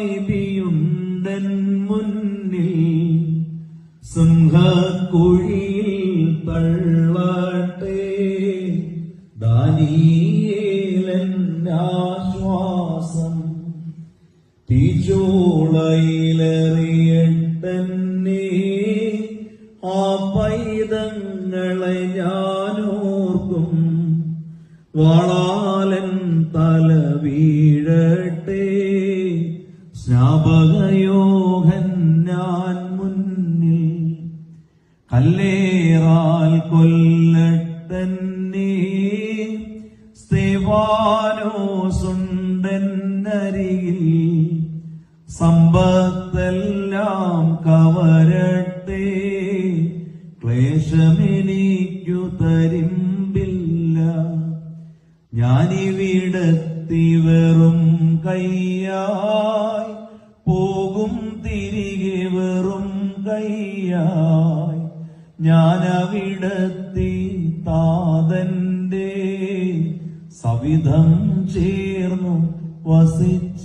യോനാനിബിയുണ്ടൻ മുന്നിൽ സിംഹക്കുഴിയിൽ തള്ളട്ടെ. ദാനിയേലൻ ആശ്വാസം തീച്ചൂളയിലെറിയട്ടെന്നെ ആ വാളാലൻ തല വീഴട്ടെ. സ്നാപകയോഹൻ ഞാൻ മുന്നിൽ കല്ലേറാൽ കൊല്ലട്ടെന്നെ. സ്തേവാനോസുണ്ടരികിൽ സമ്പത്തെല്ലാം കവരട്ടെ. ക്ലേശമെനിക്കു തരിമ്പില്ല. ഞാനിവിടത്തി വെറും കയ്യായി. പോകും തിരികെ വെറും കയ്യായി. ഞാനവിടത്തി താതന്റെ സവിധം ചേർന്നു വസിച്ച